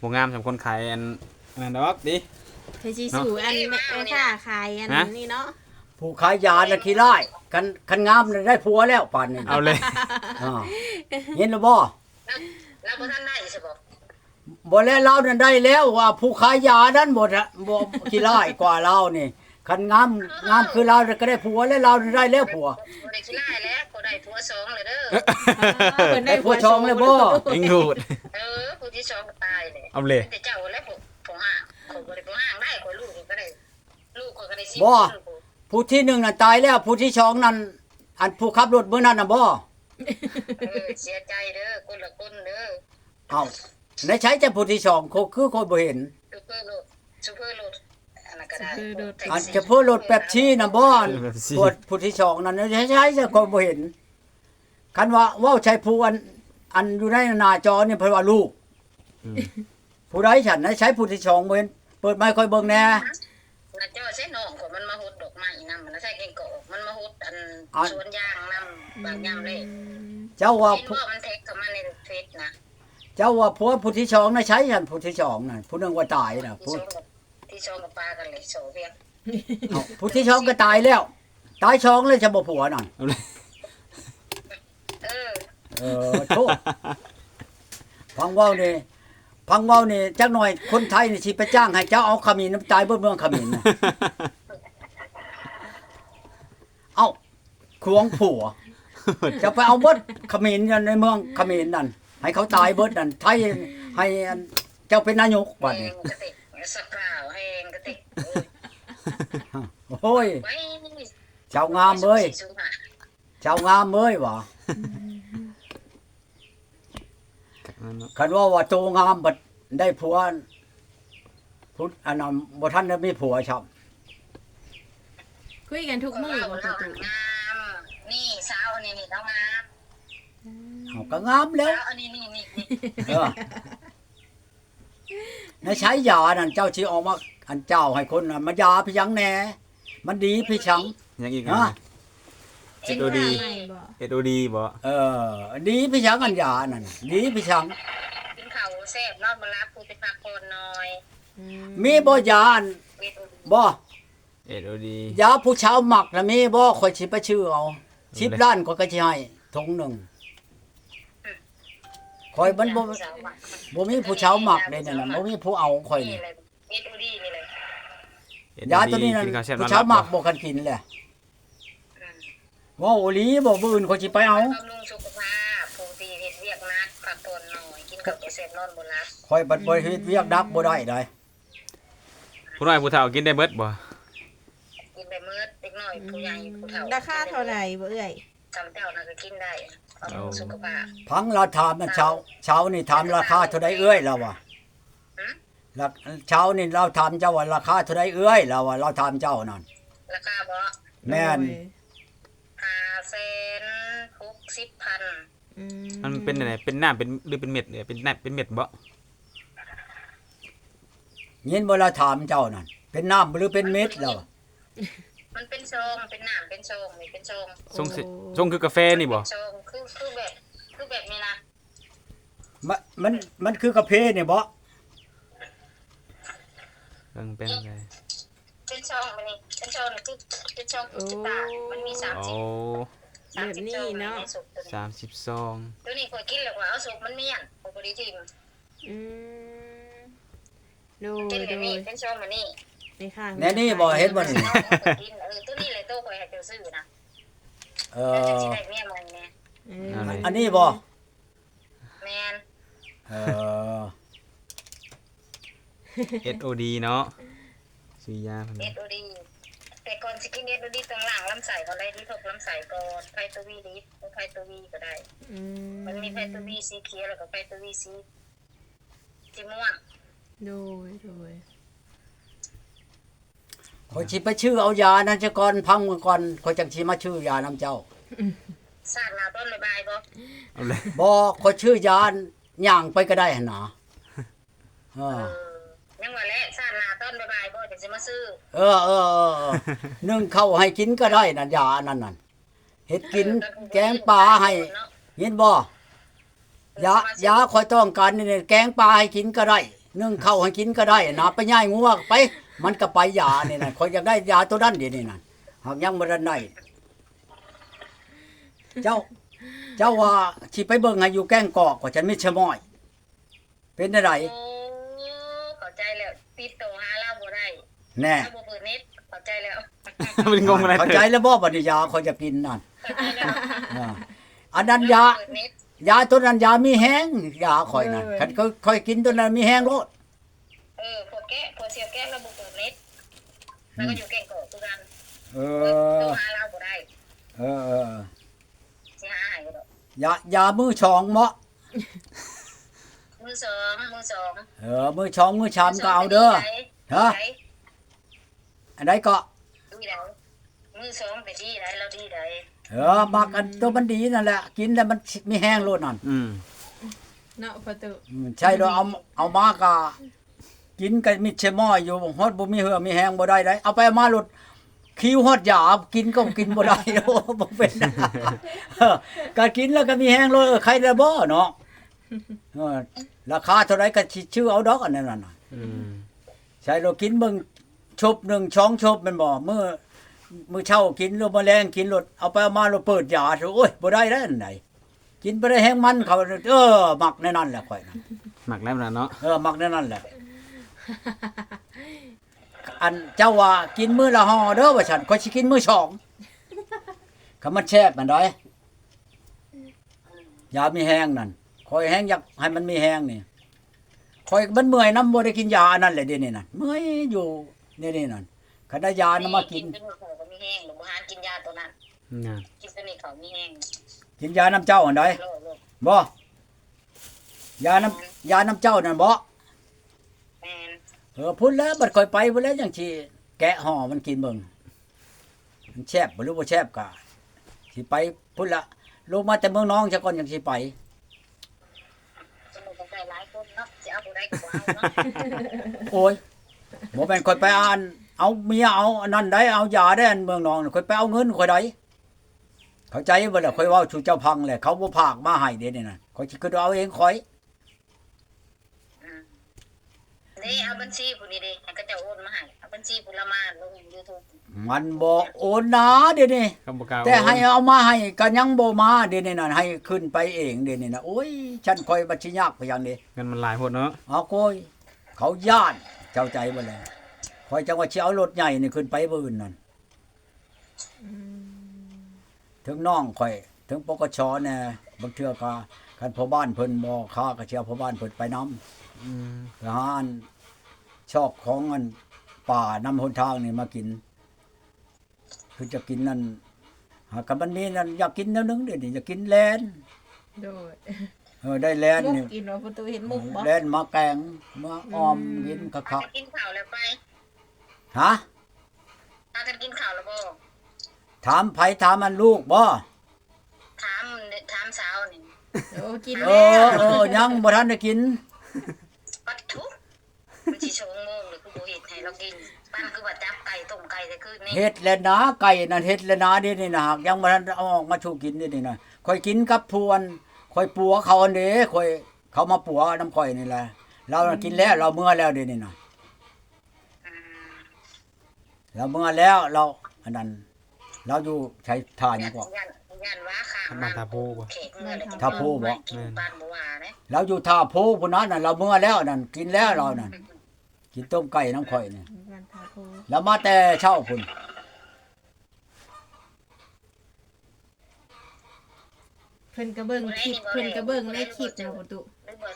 บ่งามสำคนขายอันอันนั้นดอกดิ เคยสิสู่อันแม่ค้าขายอันฮะ นี้เนาะผู้ขายยาน่ะขี้ร้ายคันคันงามน่ะได้ผัวแล้วป่านนี้เอาเลย อ่าเห็นแล้วบ่แล้วบ่ทันได้ใช่บ่บ่แล้วเรานั่นได้แล้วว่า ผู้ขายยานั้นบ่ละบ่ขี้ร้ายกว่าเรานี่ คันงามงามคือเราน่ะก็ได้ผัวแล้วเรานั่นได้แล้วผัว บ่ได้ขี้ไล่แล้วบ่ได้ผัวสองเลยเด้อ เพิ่นได้ผัวชองเลยบ่เอ็งดูดเออผู้ที่สองก็ตายเลยเอาเลย แต่เจ้าแล้วผมผมห่างผมบ่ได้ผมห่างได้คนลูกก็ได้ ลูกก็ได้สิบ่ ผู้ที่หนึ่งน่ะตายแล้วผู้ที่สองนั่นอันผู้ขับรถมื้อนั้นน่ะบ่เออเสียใจเด้อคนละคนเด้อเอ้าได้ใช้แต่ผู้ที่สองคือคือคนบ่เห็น ซูเปอร์โหลดซูเปอร์โหลดอันนั้น ก็ได้อันจะเพื่อรถแป๊บชี้น่ะบ่อันปวดผู้ที่สองนั่นใช้ใช้แต่คนบ่เห็น คันว่าเว้าใช้ผู้อันอันอยู่ในหน้าจอนี่เพิ่นว่าลูก อืม ผู้ใดฉันนะใช้ผู้ที่สองบ่เห็นเปิดไมค์ค่อยเบิ่งแหน่น่ะเจ้าใช้น้องของมันมาฮดดอกไม้นำมันใช้เก่งกอกมันมาฮดอันสวนยางนำบางยามเลยเจ้าว่าเห็นว่ามันเทคกับมันในเฟซนะเจ้าว่าผัวผู้ที่สองน่ะใช้ฉันผู้ที่สองน่ะผู้หนึงว่าตายน่ะที่ผู้ชงกับ ที่ชงกับปลากันเลยโซเวียตเอ้าผู้ที่สองก็ตายแล้ว ตายสองเลยจะบ่ผัวนั่นเอาเลยเออเออโทษฟังเว้านี่ฟังเว้านี่จักหน่อยคนไทยนี่สิไปจ้างให้เจ้าเอาขมิ้นน้ำตายเบิดเมืองขมิ้นน่ะเอ้าควงผัว จะไปเอาเบิดขมิ้นในเมืองขมิ้นนั่นให้เขาตายเบิดนั่นไทยให้อันเจ้าเป็นนายกบัดแหนี้งกระติก สักกล่าวแหงกระติกโอ้ยไว้เจ้างามเอ้ยเจ้างามเอ้ยว่ะคันว่าว่าโตงามบัดได้ผัวพุทธอันนั้นบ่ทันได้มีผัวชับคุยกันทุกมื้อบ่เราประตูงาม นี่สาวอันนี้นี่เรางามเอาก็งามแล้วสาวอันนี้นี่นี่นี่เออ ในใช้ยานั่นเจ้าชีออกมาอันเจ้าให้คนน่ะมายาพี่ยังแหน่ มันดีพี่ชัง ยังอีกฮะอะเอ็ดโอดีใหม่บ่เอ็ดโอดีบ่เออ ดีพี่ชังอันยานั่นดีพี่ชัง กินข้าวแซ่บนอนมารับผู้ไปพักผ่อนหน่อยอืมีบ่ยาอันเวทบ่เอ็ดโอดียาผู้เชาวหมักนะมีบ่ข่อยสิไปชื่อเอาชิบล้านก็ก็สิให้ถุงหนึง ข่อยมันบ่บ่มีผู้เชาวหมักเลยนั่นน่ะบ่มีผู้เอาข่อยนี่นี่เลยเวทดีนี่เลยเอ็ดยาโอตัวดีนี้นั่นกินข้าวแซ่บนผู้อนหเชาลัวบหมักบ่บ่กันกินแหละว่าโอหลีบ่บื้อื่นข่อยสิไปเอาบำรุงสุขภาพผู้ที่เฮ็ดเวียกนักพักผ่อนหน่อยกินข้าวแซ่บนอนบ่รับข่อยบัดบ่เฮ็ดเวียกดักบ่ได้ได้ผู้น้อยผู้เฒ่ากินได้เบิดบ่กินไปมื้อเด็กน้อยผู้ใหญ่ผู้เฒ่าราคาเท่าไหร่บ่เอ่ยจำเจ้าน่ะก็กินได้บำรุงสุขภาพ พังเราถามมันเช้าเช้านี่ถามราคาเท่าใดเอ้ยเราว่าหือ ราเช้านี่เราถามเจ้าว่าราคาเท่าใดเอ้ยเราว่าเราถามเจ้านั่นราคาบ่แม่นโดยห้าแสนหกสิบพันอืมันเป็นอะไรเป็นน้ำเป็นหรือเป็นเม็ดเนี่ยเป็นน้ำเป็นเม็ดบ่ยินบ่เราถามเจ้านั่นเป็นน้ำหรือเป็นเม็ดเราอะ มันเป็นชงเป็นหนามเป็นชงนี่เป็นชงทรงสิทรงคือกาแฟนี่บ่ชงคือคือแบบคือแบบนี้นะมันมันมันคือกาแฟนี่บ่เบิ่งเป็นอะไรเป็นชงมันนี่เป็นชงนี่คือเป็นชงคือตามันมีสามโอ้สิบสามสิบชงในสุกตัวนี้สามสิบซองตัวนี้คอยกินแล้วว่าเอาสุกมันเมี่ยนปกติทิมอืมโดยกินแบโดบยนี้เป็นชงมันนี่ ในข้างแน่นี่บ่เห็นบ่นี่น้องเอาไปกินเออตัวนี้เลยโตคอยให้เจ้าซื้อนะเอแล้วจะอสิได้เมี่ยมันเนี่ยเอออะไรอันนี้บ่แมนเออเอ็ดโอดีเนาะซื้อยาเพิ่นเอสโอดีแต่ก่อนสกินเอสโอดีตรงหลังลำไส้ก่อนเลยที่ทกลำไส้ก่อนไพตัววีลิฟไพตัววีก็ได้ อืมันมีไพตัววีสีเขียวแล้วก็ไพตัววีสีสีม่วงโดยโดย ข่อยสิไปชื่อเอายานั่นซะก่อนพังก่อนข่อยจังสิมาชื่อยานํเจ้าสาดหนาต้นใบายบ่เอาเลยบ่ข่อยชื่อยาย่างไปก็ได้หั่นนะเอเอออยังว่าแล้วสาดหนาต้นใบายบ่จะสิมาซื้อเออเออเออเออนึ่งเข้าวให้กินก็ได้นั่นยาอันนั่นนั่นเฮ็ดกินแกงปลาให้เห็นบ่ยายาคอยต้องการนี่เนี่ยแกงปลาให้กินก็ได้นึ่งข้าวให้กินก็ได้นะไปย่ายงัวไป มันก็ไปยานี่น่ะคอยอยากได้ยาตัวนั้นเดี๋ยวนี้น่ะหากยังบ่ทันได้เจ้า เจ้าว่าสิไปเบิ่งให้อยู่แก้งกอกว่าฉันไม่ชะม้อย เป็นได้ไดโอ้เข้าใจแล้วติดต่อหาเราบ่ได้แน่เราบ่เปิดเน็ตเข้าใจแล้วมันงงอะไรเข้าเถใจอะแล้วบ่บัดนี้ยาคอยจะกินนั่นเข้าใจแล้วอ่าอันนั้นยาเปิดเน็ต ยาตัวนั้นยามีแห้งยาคอยน่ะคันค่อยๆกินตัวนั้นมีแห้งโลด เออพวกแกะพวกเสียแกะเราบ่เปิดเน็ตแล้วก็อยู่แก่งกอกคือกันเอเปิดอต่อหาเราบ่ได้เออเออสิหาให้ก็ดอกยายามือชองเหมาะมือสองมือสองเออมือชองมือชามก็เอาเด้อฮะอันใดก็ดีได้มือสองไปดีได้เราดีได้เออมักอันตัวมันดีนั่นแหละ กินแล้วมันมีแห้งโลดนั่นอืมเนาะประตูอืมใช่เราเอาเอามากะ กินกับมิดเชมอยอยู่ฮอดบ่มีเหือมีแห้งบ่ได้ได้เอาไปเอามาหลุดคิวฮอดยากินก็กินบ่ได้โอ้บ่เป็นเออก็กินแล้วก็มีแห้งโลดเออใครได้บ่เนาะเออราคาเท่าไหร่ก็สิชื่อเอาดอกอันนั้นน่ะอืมใช่เรากินเบิ่งชบหนึ่งช้องชบแมันบ่มื้อมื้อเช้ากินแล้วมื้อแรงกินรถเอาไปเอามาเราเปิดยาโอ้ยบ่ได้แล้วอันไหน กินบ่ได้แห้งมันเขาเออหมักแน่นั่นแหละข่อยนะหมักแล้วนะเนาะเออหมักแน่นั่นแหละ อันเจ้าว่ากินมื้อละห่อเด้อว่าฉันข่อยสิกินมื้อสองคำมันแซ่บมันได้ยามีแห้งนั่นข่อยแห้งอยากให้มันมีแห้งนี่ข่อยมันเมื่อยน้ำบ่ได้กินยาอันนั้นแหละเดี๋ยวนี้นั่นเมื่อยอยู่นี่นี่นั่นคันได้ยานํมากินเป็นเขาก็มีแห้งหรือบ่หานกินยาตัวนั้นน่ะกินตัวนี้เขามีแห้งกินยาน้ำเจ้าอันใดโลโลบ่ยาน้ำยาน้ำเจ้านั่นบ่แม่นเออพุ่นแล้วบัดค่อยไปพุ่นแล้วจังสิแกะห่อมันกินเบิ่งมันแซ่บบ่รู้บ่แซ่บกะสิไปพุ่นละลงมาแต่เมืองน้องซะก่อนจังสิไปสมุนไพรหลายคนเนาะสิเอาบ่ได้ก็บ่เอาเนาะโอ้ยบ่แม่นค่อยไปอ่าน เอาเมียเอาอันนั้นได้เอายาได้อันเมืองน้องน่ะค่อยไปเอาเงินค่อยได้เข้าใจบ่ล่ะค่อยเว้าสู่เจ้าพังแหละเขาบ่พากมาให้เด้นี่น่ะค่อยสิคิดว่าเอาเองค่อย อืม นี่เอาบัญชีผู้นี้ดิให้เขาเจะโอนมาให้เอาบัญชีผู้ละมาลง YouTube มันบ่โอนนะเดี๋ยวนี้คำบอกกล่าวแต่ให้เอามาให้ก็ยังบ่มาเดี๋ยวนี้น่ะให้ขึ้นไปเองเดี๋ยวนี้น่ะโอ้ยฉันคอยบัญชียากไปอย่างนี้เงินมันหลายโพดเนาะเอาโกยเขาย่านเจ้าใจบ่แล้วคอยจังว่าสิเอารถใหญ่นี่ขึ้นไปบื้นนั่นถึงน้องข่อย ถึงปกชแน่บางเทื่อก็คันพ่อบ้านเพิ่นบ่ค้าก็สิเอาพ่อบ้านเพิ่นไปนํอืม ทหารชอบของอันป่านำหนทางนี่มากิน คือจะกินนั่นหากกับมันมีนั่นอยากกินแนวนึงเดี๋ยวนี้อยากกินแลนโดยเออได้แลนมุกนี่กินว่าประตูเห็นมุกบ่แลนมาแกงมาออมกินคัพากกกันกินข้าวแล้วไปๆฮะพากันกินข้าวแล้วบ่ถามไผถามมันลูกบ่ถามถามสาวนี่โอ้กินเอแล้วอเออยังบ่ทันได้กินปัดทุก มันสิชงโมงหรือกูบ่เฮ็ดให้เรากินปั้นคือว่าจับไก่ต้มไก่แต่คืนนี้เฮ็ดแล้วนะไก่นั่นเฮ็ดแล้วนะเดี๋ยวนี่นะหากยังบ่ทันเอาออกมาชูกินเดี๋ยวนี่นะค่อยกินกับพวนค่อยปัวเขาอันเด้ค่อยเขามาปัวน้ำข่อยนี่แหละเราน่ะกินแล้วเราเมื่อแล้วเดี๋ยวนี้นะอืมเราเมื่อแล้วเราอันนั้น เราอยู่ใช้ทานยักว่านยันว่าข้างมาตาโพบ่ เขตเมื่อเลยท่าโพบ่ กินปานบ่ว่าเด้เราอยู่ท่าโพพุ่นนั้นน่ะเราเมื่อแล้วนั่นกินแล้วเรานั่น กินต้มไก่น้ำข่อยนี่วันทาโพแล้วมาแต่เช้าพุ่นเพิ่นก็เบิ่งคลิปเพิ่นก็เบิ่งในคลิปนะประตูหรือบ่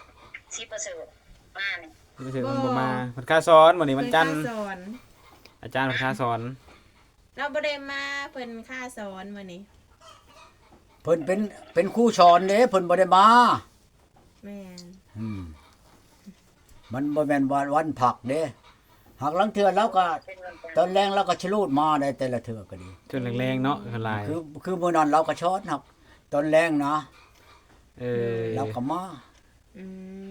สิประเสริฐมานี่ไม่ใช่มันบ่มามันค่าซ้อนวันนี้วันจันทร์เพิ่ค่าสอนอาจารย์มันค่าสอนเราบ่ได้มาเพิ่นค่าสอนมื้อนี้เพิ่นเป็นเป็นครู่สอนเด้เพิ่นบ่ได้มาแม่นอืม มันบ่แม่นวันวันผักเด้หากลังเทื่อแล้วก็เป็นวันจันทร์ตอนแรงเราก็ชะลูดมาได้แต่ละเทื่อก็ดี จนแรงๆเนาะคนหลายคือคือมื้อนั้นเราก็ช้อนครับตอนแรงนะเออเราก็มาอื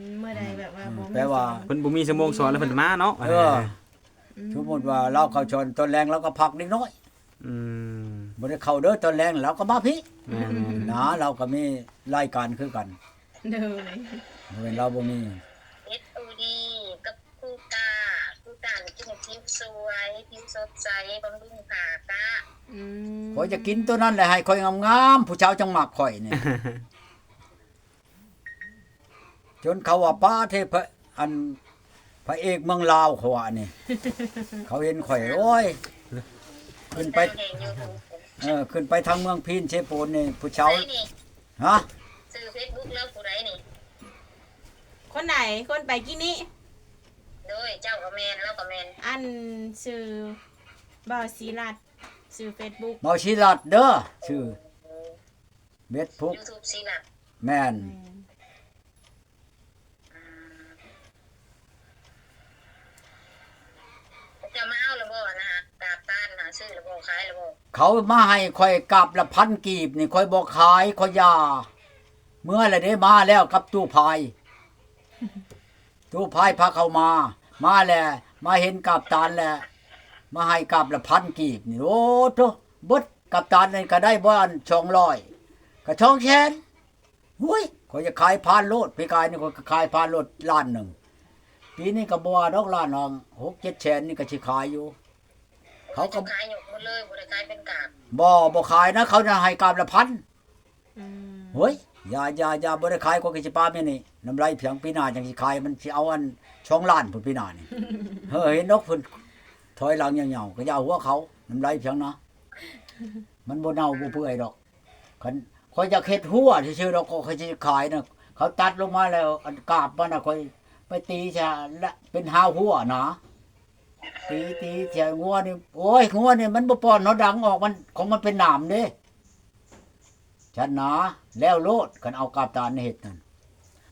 มเมื่อใดแบบว่าบ่มีแปลว่าสอนเพิ่นบ่มีชั่วโมงสอนแล้วเพิ่นมาเนาะเออ สมมุติว่าเราเข้าชนตอนแรงเราก็พักนิดน้อยอืมบ่ได้เข้าเด้อตอนแรงเราก็มาพี่แม่นๆนะเราก็มีรายการคือกัน เด้อบ่แม่นเราบ่มี สวยผิวสดใสบำรุงผ่ากะอืมข่อยจะกินตัวนั้นแหละให้ข่อยงามๆผู้ชาวจังหมักข่อยนี่ จนเขาว่าป้าเทพอันพระเอกเมืองลาวเขาว่านี่ เขาเห็นข่อยโอ้ยขึ้นไปแห่งยูทูบเออขึ้นไปทางเมืองพีนเชโปนนี่ผู้ชาวใครนี่ฮะ ซื้อเฟซบุ๊กแล้วผู้ใดนี่คนไหนคนไปกี่นี้ โดยเจ้าก็แมนแล้วก็แมนอันชื่อบ่าวศิรัตน์ชื่อ Facebook เมาชิรัดเด้อชื่อเบ็ดพุกยูทูบสิล่ะแม่นอืมจะมาเอาระบ่นะฮะกราบต้านหาซื้อระบ่ขายระบ่เขามาให้ข่อยกลับละพันกีบนี่ข่อยบ่ขายข่อยยา เมื่อไรได้มาแล้วกับตู้พาย ตู้พายพาเข้ามา มาแล้วมาเห็นกับตานแล้วมาให้กับละพันกีบนี่โอ้โตเบดกับตานนี่ก็ได้บ้านช่องร้อยก็ช่องแชนหุ้ยข่อยจะขายพานโลดพี่กายนี่ข่อยก็ขายพานโลดล้านหนึ่งปีนี้ก็บ่ว่าดอกล้านน้องหกเจ็ดแสนนี่ก็สิขายอยู่ เขาก็จะขายหยกหมดเลยบ่ได้ขายเป็นกาบบ่บ่ขายนะ เขาจะให้กาบละพันอืมเฮ้ย อย่าอย่าอย่าบ่ได้ขายก็กิจปาแม่นี่น้ำไรเพียงปีหน้าจังสิขายมันสิเอาอันช่องล้านพุ่นปีหน้านี่เฮ้ยเห็นนกพุ่นถอยหลังเหยาวๆก็อย่าเอาหัวเขาน้ำไรเพียงนะมันบ่เน่าบ่เปื่อยดอกคันคอยจะเฮ็ดหัวซื่อๆดอกก็เขาสิขายนะเขาตัดลงมาแล้ว อันกาบมันน่ะคอยไปตีซะละเป็นหาวหัวนะตีตีเสียงัวนี่โอ้ยงัวนี่มันบ่ป้อนเนาะดังออกมันของมันเป็นหนามเด้ ฉันหนาแล้วโลดกันเอากาบตาในเห็ดนั่น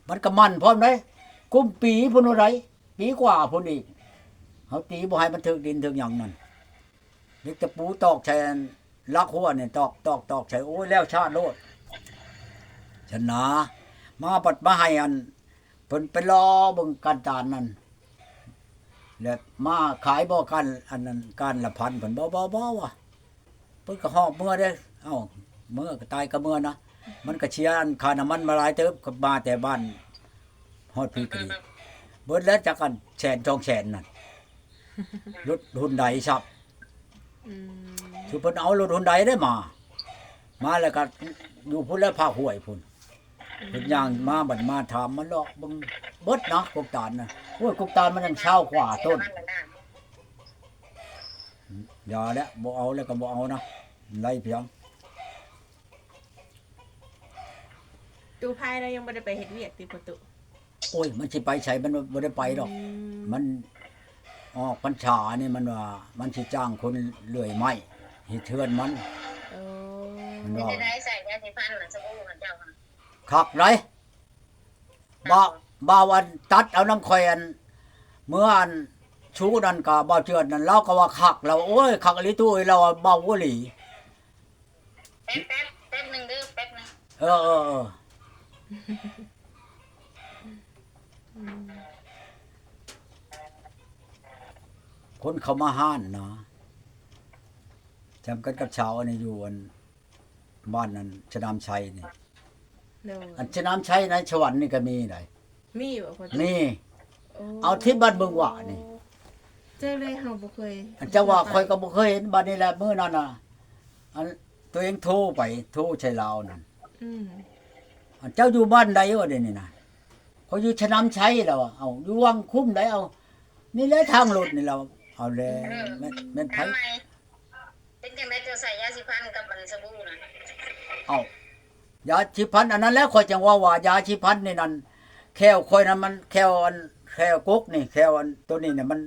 มันก็มันพร้อมเลยกุมปีพุ่นอะไรปีกว่าพุ่นอีกเขาตีบ่ให้มันถึกดินถึกหยังนั่นเด็กตะปูตอกใช้อันลักหัวเนี่ยตอกตอกตอกใช้โอ้ยแล้วชาติโลดฉันหนามาปัดมาให้อันเพิ่นไปรอบิ่งการตานนั่นแล้วมาขายบ่กันอันนั้นการละพันเพิ่นบ่บ่บ่ว่ะเพิ่นก็หอบเมื่อเด้อเอ้า เมื่อก็ตายก็เมื่อนะมันก็เชียร์อันคาน้ำมันมาหลายเติบก็มาแต่บ้านฮอดพี่กรีเบิดแล้วจากกันแสนจองแสนนั่นรถหุ่นใดชับคือเพิ่นเอารถหุ่นใดได้มา มาแล้วก็อยู่พุ่นแล้วพาห่วยพุ่นเพิ่นย่างมาบัดมาถามมันลอกเบิ่งเบิดนะกุกตาลนะโอ้ยกุกตาลมันยังเช้ากว่าต้นอย่าแล้วบ่เอาแล้วก็บ่เอานะไล่เพียง ตูพายเรายังบ่ได้ไปเฮ็ดเวียกติประตูโอ้ย มันสิไปใช้มันบ่ได้ไปดอกมมันออกพรรษานี่มันว่า มันสิจ้างคนเลื่อยไม้เฮ็ดเทือนมัน โอ้มันไม่ว่าได้ได้ใส่ยาสีฟันน่ะสบู่ของเจ้าค่ะคักไรบ่าบ่าวันตัดเอาน้ำข่อยอันเมื่ออันชูนั่นก็บ่เจือนนั่นเราก็ว่าคักเราโอ้ยคักอีหลิตู้เราว่าเบาบ่หลี แป๊บแป๊บแป๊บหนึงเด้อแป๊บหนึงเออเออเอออืม คนเขามาห้านนะจำกันกับชาวอันนี้อยู่อันบ้านนั้นชนามชัยนี่โดยอันชนามชัยในสวรรค์นี่ก็มีได้มีบ่ประตูนี่โอ้เอาที่บ้านเบิ่งหว่านี่ เจอเลยเฮาบ่เคยอันเจ้าว่าคอยก็บ่เคยเห็นบัดนี้แหละมื้อนั้นน่ะอันตัวเองโทรไปโทรใช้ลาวนั่นอืมอัน เจ้าอยู่บ้านใดวะเดี๋ยวนี้น่ะเขาอยู่ชะน้ำชัยแล้วอะเอาอยู่วังคุ้มไดเอา นี่แหละทางรถนี่เราเอาเลยแม่นแม่นไผทำไมเป็นจังไดเจ้าใส่ยาสีฟันกับอันสบู่น่ะเอายาชีพันธุ์อันนั้นแล้วข่อยจังว่าว่ายาชีพันธุ์นี่นั่นแควข่อยนั้นมันแควอันแควกกนี่แควอันตัวนี้เนี่ยมัน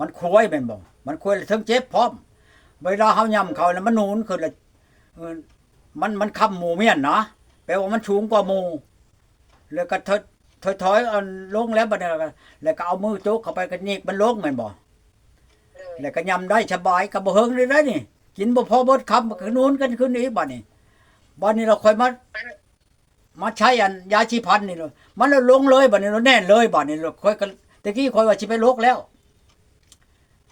มันควยแม่นบ่มันควยแล้วถึงเจ็บพร้อมเวลาเฮาย่ำเขาแล้วมันหนูนขึ้นแล้วเออมันมันค้ำหมู่เมียนนะ แปลว่ามันสูงกว่าหมู่แล้วก็ถอยถอยถอยอันลงแล้วบัดนี้แล้วก็แล้วก็เอามือโจกเข้าไปก็หนีบมันลงแม่นบ่เลยแล้วก็ยำได้สบายก็บ่เฮิงเลยได้นี่ กินบ่พอเบิดคำก็คือนูนกันขึ้นอีกบัดนี้บัดนี้เราค่อยมามันมาใช้อันยาชีพันธุ์นี่เลยมันเลยลงเลยบัดนี้เราแน่นเลยบัดนี้เราค่อยก็ตะกี้ค่อยว่าสิไปลกแล้ว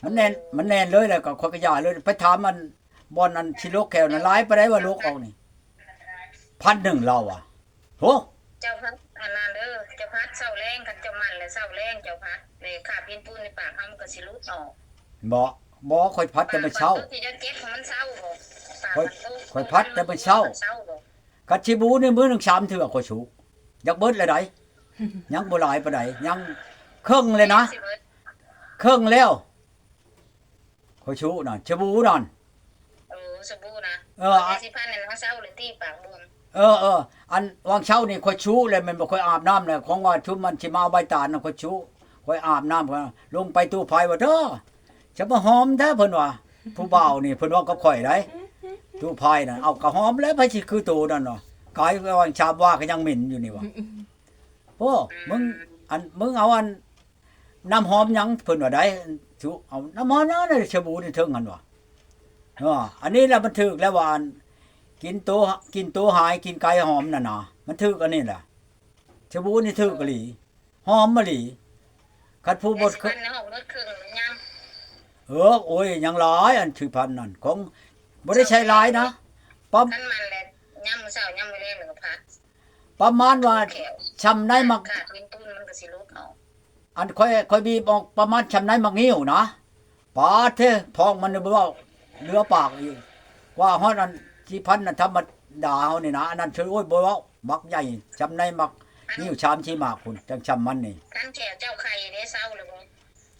มันแน่นมันแน่นเลยแล้วก็ค่อยก็ยาเลยไปถามมันบอนอันชิโลกแก้วน่ะหลายไปได้ว่าลกเอานี่ พันหนึ่งเราอะโหเจ้าพัดอันนั้นเด้อเจ้าพัดเศร้าแรงคันเจ้ามันและเศร้าแรงเจ้าพัดเลยขาบยินปูนในปากเฮามันก็สิหลุดออกบ่บ่ค่อยพัดแต่มื้อเช้าที่จะเก็บของมันเช้าบ่ค่อยค่อยพัดแต่มื้อเช้ากัดชิบูนี่มื้อหนึงสามเทื่อค่อยสูบอยากเบิดเลยไดยังบ่หลายปานใดยังครึ่งเลยนะครึ่งแล้วค่อยสูนั่นชบูนั่นเออสบู่นะเออไอ้สิพันในน้ำเช้าเลยที่ปากบวม เออเอออันวางเช้านี่ค่อยชูเลยมันบ่ค่อยอาบน้ำเลยของว่าชุมมันสิมาเอาใบตาลน่ะค่อยชูค่อยอาบน้ำค่อยลงไปตู้ไฟว่าเด้อจะมาหอมแท้เพิ่นว่าผู้บ่าวนี่เพิ่นว่ากับข่อยได้ตู้ไฟน่ะเอากระหอมแล้วไปสิคือตูนั่นเนาะกายวางชาบว่าก็ยังหม็นอยู่นี่ว่ะโอ้มึงอันมึงเอาอันน้ำหอมยังเพิ่นว่าได้ชูเอาน้ำหอมนั่นน่ะชบูนี่เทิงกันว่ะเอออันนี้แหละมันถึกแล้วว่าอัน กินตัวกินตัวหายกินไก่หอมน่ะนะมันถึกอันนี้แหละชะบูนี่ถึกกะหลีหอมมะหลีคัดผู้บไอ้ดสิคือพันในห้องรถเครื่องยังเออโอ้ยยังหลายอันชื่อพันนั่นของบ่ได้ใช้หลายนะประขั้นมันแหละย่ำมื้อเช้าย่ำมื้อแลงแล้วก็พัดประมาณว่าแขวชำได้มักขาดเป็นตุ้นมันก็สิลุกเอาอันค่อยค่อยบีบออกประมาณชำได้มักงิ้วนะปาดเท่พองมันบ่เว้าเหลือปากอีกว่าฮอดอัน ที่พันน่ะธรรมดาเฮานี่นะอันนั้นเชื่อโอ้ยบ่เว้ามักใหญ่ชำได้มักงิ้วชามชีมากคุณจังชำมันนี่ขั้นแขวเจ้าไข่เด้เช้าเลยบ่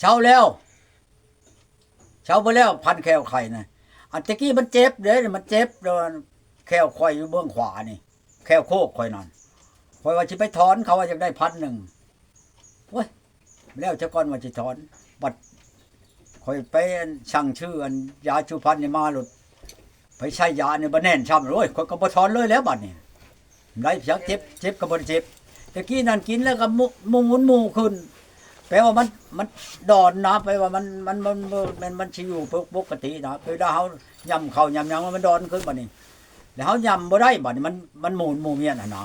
เช้าแล้วเช้าไปแล้วพันแควไข่นะอันตะกี้มันเจ็บเด้มันเจ็บโดนแควคอยอยู่เบื้องขวานี่ แควโคกคอยนั่นคอยว่าจะไปถอนเขาว่าจะได้พันหนึ่งโอ้ยแล้วเจ้าก้อนว่าจะถอนบัดคอยไปช่างชื่ออันยาชูพันนี่มาหลุด ไปใช้ยาเนี่ยบ่แน่นช้ำเลยคอยก็บ่ถอนเลยแล้วบัดนี้ได้เพียเจ็บเจ็บก็บ่เจ็บตะกี้นั่นกินแล้วก็มุมุหมุนหมูขึ้นแปลว่ามันมันดอนนะแปลว่ามันมันมันมันมันมันสิอยู่ปกตินะไปได้เฮายำเขายำยังมันดอนขึ้นบัดนี้ แล้วเฮายำบ่ได้บัดนี้มันมันหมุนหมูเมียน่ะนะ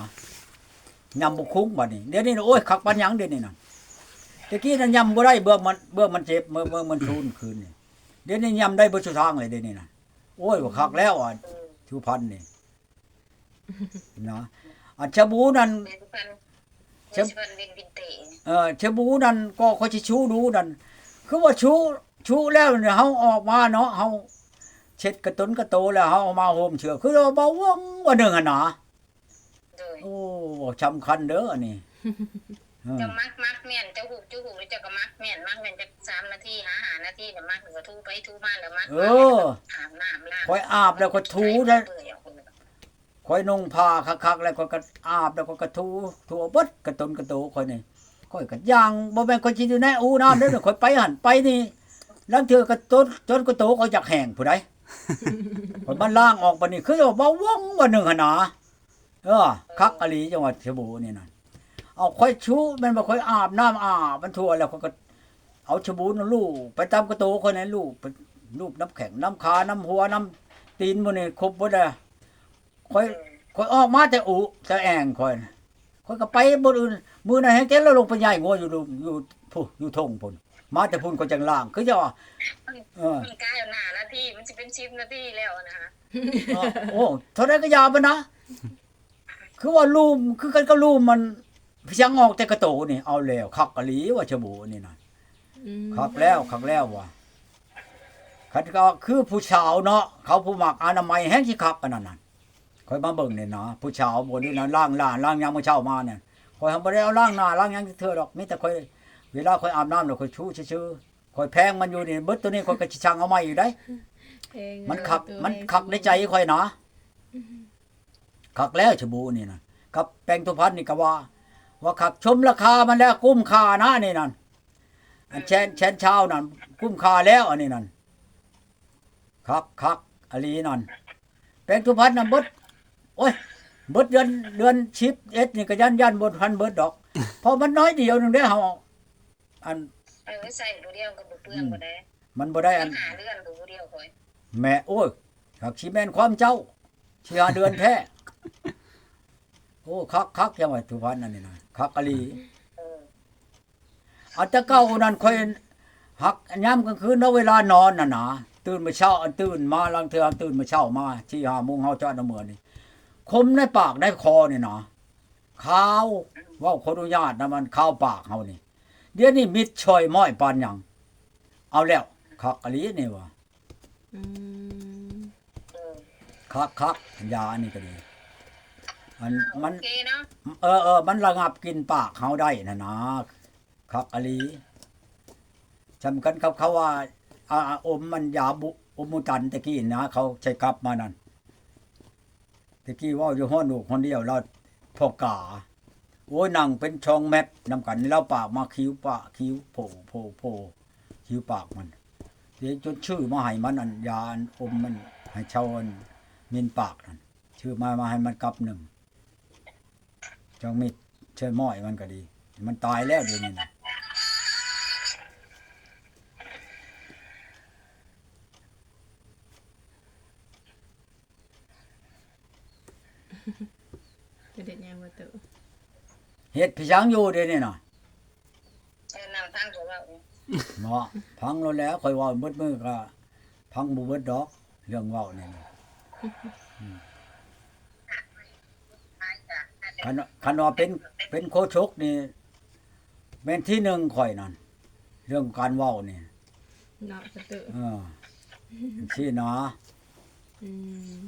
ยำบ่คุ้งบัดนี้เดี๋ยวนี้โอ้ยคักปันหยังเดี๋ยวนี้น่ะตะกี้นั้นยำบ่ได้เบื้องมันเบื้องมันเจ็บเบื้องเบื้อมันทูนคืนนี่เดี๋ยวนี้ยำได้บ่สุดทางเลยเดี๋ยวนี้น่ะโอ้ยว่าคักแล้วอะชูพันธุ์นี่นะอันชะบูนั่นเด้สิพันเจ็บเด้สิพันเป็นเตะเออชบูนั่นก็เขาจะชูดูนั่นคือว่าชูชูแล้วเนี่ยเฮาออกมาเนาะเฮาเช็ดกระตุนกระโตแล้วเฮาเอามาโฮมเชือคือเราเบาว่องว่าหนึ่งหั่นน่ะโดยโอ้สำคัญเด้ออันนี้ เออเจะมักมักเมียนเจ้าหูเจ้าหูแล้วเจ้าก็มักเมียนมักเมียนจะสามนาทีหาหานาทีเดี๋ยวมักหนึ่งก็ทูไปทูมาแล้วมักเอออาบน้ำล้างคอยอาบแล้วก็ถูนะเปื่อยออกคนละคอยนุ่งผ้าคักๆแล้วก็ก็อาบแล้วก็กระทูทั่วเบิดกระตุนกระโตคอยนี่คอยก็ย่างบ่แม่นคอยสิอยู่ในอูน้ำเด้อคอยไปหั่นไปนี่ลังเทื่อกระตุนจนกระโตเขาอยากแห้งผู้ใดผลมันล่างออกปานนี้คือว่าว่องว่าหนึ่งหนนาเออคักอลีจังหวัดเชียงบูนี่นั่น เอาค่อยชูมันบ่ค่อยอาบน้ำอาบมันทั่วแล้วเขาก็ เอาชะบูนลูกไปตามกระโตคนนั้นลูกไปลูกน้ำแข็งน้ำขาน้ำหัวน้ำตีนมันนี่ครบหมดเลยค่อยค่อยออกมาแต่อุแต่แองค่อยน่ะค่อยก็ไปบนอื่นมือน่ะแห้งเจ๊แล้วลงไปใหญ่งัวอยู่ดูอยู่ผู้อยู่ทงพุ่นมาแต่พุ่นก็จังล่าง คือจะว่าเออมันใกล้หน้านาทีมันจะเป็นชิปนาทีแล้วนะฮะอะโอ้เท่านั้นก็ยาวไปนะ คือว่าลูมคือกันก็ลูมมันเพียงออกแต่กระโตนี่เอาแล้วคักกะหลีว่าชะบูนี่นะคักแล้วคักแล้วว่ะคันก็คือผู้ชาวเนาะเขาผู้มักอนามัยแห้งที่คักอันนั้นน่ะคอยมาเบิ่งเนี่ยนะผู้ชาวบนนี้นะล่างล่างล่างยามมื้อเช้ามาเนี่ยคอยทำบ่ได้เอาล่างหน้าล่างหยังเทื่อดอกมีแต่คอยเวลาคอยอาบน้ำแล้วคอยชูชื่อๆคอยแพงมันอยู่นี่เบิดตัวนี้คอยก็สิช่างเอาใหม่อยู่ได้มันขักมันขักในใจค่อยนะขักแล้วชะบูนี่นะกับแปลงทุพันธ์นี่ก็ว่า ว่าขักชมราคามันแล้วกุ้มค่านะนี่นั่นอันแชนแชนเช้านั่นกุ้มค่าแล้วอันนี้นั่นครับครับอลีนั่นแปลงทุพันธ์น่ะเบิดโอ้ยเบิดเดือนเดือนชิปเอ็ดนี่ก็ยันยันบนพันเบิดดอกเพราะมันน้อยเดียวหนึงได้อเฮาอันเออใส่ดูเดียวกับบุเปลืองบ่ได้มันบ่ได้อันหาเลื่อนดูเดียวคอยแม่โอ้ยขักชีแม่นความเจ้าชีหาเดือนแท้โอ้คักคักจังหวัดทุพรรณนั่นนี่นะ คักอลีเอออันแตะเก้านั่นค่อยหักย่ำกลางคืนเนาะเวลานอนน่ะนะตื่นมาเช้าอันตื่นมาลังเทือตื่นมาเช้ามาที่หาโมุงเฮาเจ้าน้ำเมือนี่คมในปากในคอนี่นะข้าวเว่าขออนุญาตนะมันข้าวปากเฮานี่ เดี๋ยวนี้มิดชอยม้อยปานหยังเอาแล้วคักอลีนี่ว่ะอืมเออคักคักยาอันนี้ก็ดี อันมันโอเคเนาะเออเออมันระงับกินปากเขาได้นะนะครับอลีจำกันครับเขาว่าอาอาอมมันยาบุอมมุตันตะกี้นะเขาใช้กลับมานั่นตะกี้เว่าอยู่ห้อนูกคนเดียวเราพอกาโอ้ยนั่งเป็นช่องแมปนำกันแล้วปากมาคิ้วปากคิ้วโผล่โผล่โผล่คิ้วปากมันเดี๋ยวจนชื่อมาให้มันอันยาอันอมมันให้เช่าอันมินปากนั่นชื่อมามาให้มันกลับหนึ่ง จองมิดเชิญม้อยมันก็ดี มันตายแล้วเดี๋ยวนี้นะจะเด็ดยังบ่ตุเฮ็ดพี่ช้างอยู่เดี๋ยวนี้นะเออนำทางของเราเนี่ยเนาะพังแล้วแล้วค่อยเว่าเบิดมือก็พังบ่เบิดดอก เรื่องเว้านี่นะ คันคันว่าเป็นเป็นโคชกนี่เป็นที่หนึ่งข่อยนั่นเรื่องการเว้านี่เนาะบ่ตุเออที่นะอืม